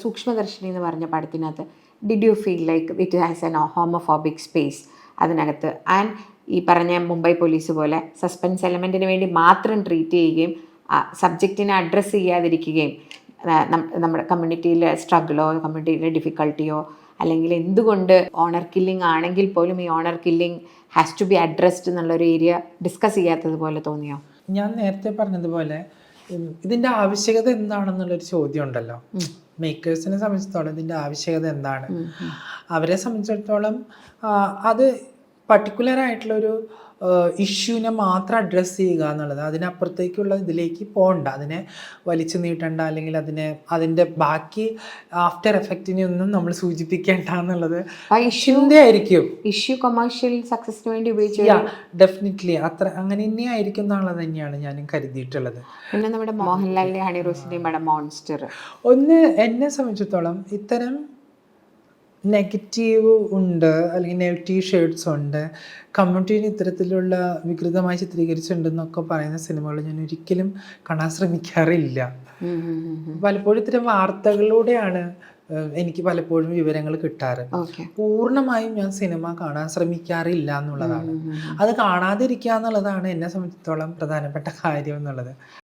സൂക്ഷ്മദർശിനി എന്ന് പറഞ്ഞ പടത്തിനകത്ത് did you feel like it has N homophobic space അതിനകത്ത്. ആൻഡ് ഈ പറഞ്ഞ മുംബൈ പോലീസ് പോലെ സസ്പെൻസ് എലമെന്റിന് വേണ്ടി മാത്രം ട്രീറ്റ് ചെയ്യുകയും സബ്ജക്റ്റിനെ അഡ്രസ്സ് ചെയ്യാതിരിക്കുകയും നമ്മുടെ കമ്മ്യൂണിറ്റിയിലെ സ്ട്രഗിളോ കമ്മ്യൂണിറ്റിയിലെ ഡിഫിക്കൽട്ടിയോ അല്ലെങ്കിൽ എന്തുകൊണ്ട് ഓണർ കില്ലിംഗ് ആണെങ്കിൽ പോലും ഈ honour killing has to be addressed എന്നുള്ളൊരു ഏരിയ ഡിസ്കസ് ചെയ്യാത്തതുപോലെ തോന്നിയോ? ഞാൻ നേരത്തെ പറഞ്ഞതുപോലെ ഇതിന്റെ ആവശ്യകത എന്താണെന്നുള്ളൊരു ചോദ്യം ഉണ്ടല്ലോ മേക്കേഴ്സിനെ സംബന്ധിച്ചിടത്തോളം ഇതിന്റെ ആവശ്യകത എന്താണ്? അവരെ സംബന്ധിച്ചിടത്തോളം അത് പർട്ടിക്കുലർ ആയിട്ടുള്ളൊരു ഇഷ്യൂവിനെ മാത്രം അഡ്രസ്സ് ചെയ്യുക എന്നുള്ളത് അതിനപ്പുറത്തേക്കുള്ള ഇതിലേക്ക് പോകണ്ട അതിനെ വലിച്ചു നീട്ടണ്ട അല്ലെങ്കിൽ അതിനെ അതിന്റെ ബാക്കി ആഫ്റ്റർ എഫക്റ്റിനെ ഒന്നും നമ്മൾ സൂചിപ്പിക്കേണ്ട എന്നുള്ളത് ആ ഇഷ്യൂ ചിന്തയായിരിക്കും. ഇഷ്യൂ കൊമേഴ്ഷ്യൽ സക്സസിന് വേണ്ടി ഉപയോഗിച്ചു ഡെഫിനറ്റ്ലി അത്ര അങ്ങനെ തന്നെ ആയിരിക്കും എന്നുള്ളത് തന്നെയാണ് ഞാനും കരുതിയിട്ടുള്ളത്. പിന്നെ നമ്മുടെ മോഹൻലാലിന്റെ ഹണി റോസിന്റെയും പടം മോൺസ്റ്റർ ഒന്ന് എന്നെ സംബന്ധിച്ചിടത്തോളം ഇത്തരം നെഗറ്റീവ് ഉണ്ട് അല്ലെങ്കിൽ നെഗറ്റീവ് ഷെയ്ഡ്സ് ഉണ്ട്. കമ്മ്യൂണിറ്റീനെ ഇത്തരത്തിലുള്ള വികൃതമായി ചിത്രീകരിച്ചിട്ടുണ്ടെന്നൊക്കെ പറയുന്ന സിനിമകൾ ഞാൻ ഒരിക്കലും കാണാൻ ശ്രമിക്കാറില്ല. പലപ്പോഴും ഇത്തരം വാർത്തകളിലൂടെയാണ് എനിക്ക് പലപ്പോഴും വിവരങ്ങൾ കിട്ടാറ്. പൂർണമായും ഞാൻ സിനിമ കാണാൻ ശ്രമിക്കാറില്ല എന്നുള്ളതാണ്. അത് കാണാതിരിക്കുക എന്നുള്ളതാണ് എന്നെ സംബന്ധിച്ചിടത്തോളം പ്രധാനപ്പെട്ട കാര്യം എന്നുള്ളത്.